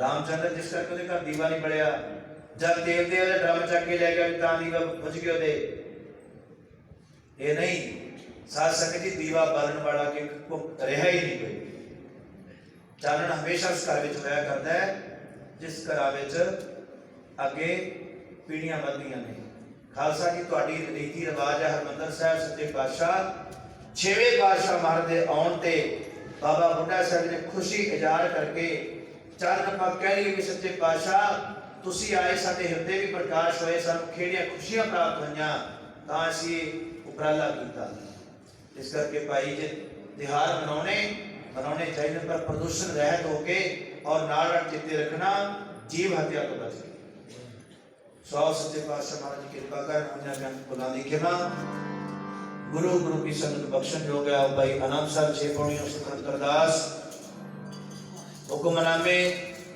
ਰਾਮਚੰਦਰ ਜਿਸ ਕਰਕੇ ਉਹਦੇ ਘਰ ਦੀਵਾ ਨਹੀਂ ਬਲਿਆ ਜਦ ਤੇਲ ਦੇ ਉਹਦੇ ਡਰਮ ਚੱਕ ਕੇ ਲੈ ਗਿਆ ਤਾਂ ਦੀਵਾ ਬੁਝ ਗਿਆ ਉਹਦੇ। ਇਹ ਨਹੀਂ, ਸਾਧ ਸੰਗਤ ਜੀ ਦੀਵਾ ਬਾਲਣ ਵਾਲਾ ਕਿ ਰਿਹਾ ਹੀ ਨਹੀਂ ਕੋਈ। ਚਾਨਣ ਹਮੇਸ਼ਾ ਉਸ ਘਰ ਵਿੱਚ ਹੋਇਆ ਕਰਦਾ ਹੈ, ਜਿਸ ਘਰਾਂ ਵਿੱਚ ਅੱਗੇ ਪੀੜੀਆਂ ਵੱਧਦੀਆਂ ਨੇ। ਖਾਲਸਾ ਜੀ, ਤੁਹਾਡੀ ਰੀਤੀ ਰਿਵਾਜ ਹੈ, ਹਰਮੰਦਰ ਸਾਹਿਬ, ਸੱਚੇ ਪਾਤਸ਼ਾਹ। ਛੇਵੇਂ ਪਾਤਸ਼ਾਹ ਮਹਾਰਾਜ ਦੇ ਆਉਣ ਤੇ ਬਾਬਾ ਬੁੱਢਾ ਸਾਹਿਬ ਨੇ ਖੁਸ਼ੀ ਇਜ਼ਹਾਰ ਕਰਕੇ ਚਰਨ ਆਪਾਂ ਕਹਿ ਲਈਏ ਵੀ ਸੱਚੇ ਪਾਤਸ਼ਾਹ, ਤੁਸੀਂ ਆਏ ਸਾਡੇ ਹਿਰਦੇ ਵੀ ਪ੍ਰਕਾਸ਼ ਹੋਏ, ਸਾਨੂੰ ਖੇੜੀਆਂ ਖੁਸ਼ੀਆਂ ਪ੍ਰਾਪਤ ਹੋਈਆਂ, ਤਾਂ ਅਸੀਂ ਉਪਰਾਲਾ ਕੀਤਾ। ਇਸ ਕਰਕੇ ਭਾਈ ਜੀ ਤਿਹਾਰ ਮਨਾਉਣੇ ਮਨਾਉਣੇ ਚਾਹੀਦੇ ਪਰ ਪ੍ਰਦੂਸ਼ਣ ਰਹਿਤ ਹੋ ਕੇ ਔਰ ਨਾਲ ਨਾਲ ਚਿੱਤੇ ਰੱਖਣਾ, ਜੀਵ ਹੱਤਿਆ ਤੋਂ ਬਚ ਕੇ। ਸੋ ਸੱਚੇ ਪਾਤਸ਼ਾਹ ਮਹਾਰਾਜ ਜੀ ਕਿਰਪਾ ਕਰਨ ਉਹਨਾਂ ਜਨ ਬੁਲਾ ਦੀ ਗੁਰੂ ਗੁਰੂ ਕੀ ਸੰਗਤ ਬਖਸ਼ਣ ਜੋ ਗਿਆ ਭਾਈ ਆਨੰਦ ਸਾਹਿਬ ਛੇ ਪੌੜੀਆਂ ਸੁਖਨ ਕਰਦਾਸ ਹੁਕਮਨਾਮੇ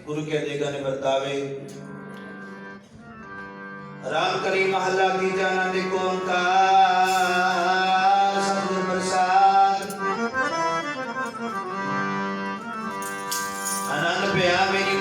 ਗੁਰੂ ਕੇ ਦੇਗਾ ਨੇ ਵਰਤਾਵੇ। ਰਾਮ ਕਰੀ ਮਹੱਲਾ ਤੀਜਾ ਆਨੰਦ ਓੰਕਾਰ ਸਤਿਗੁਰ ਪ੍ਰਸਾਦ। ਆਨੰਦ ਪਿਆ ਮੇਰੀ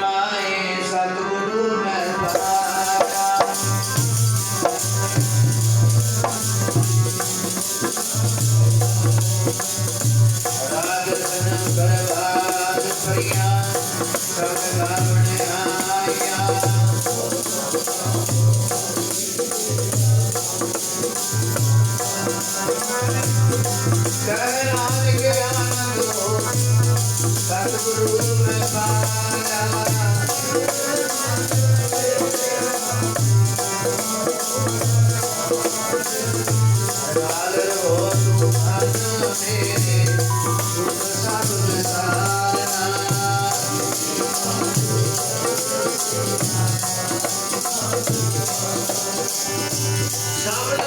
ਸਤਿਗੁਰੂ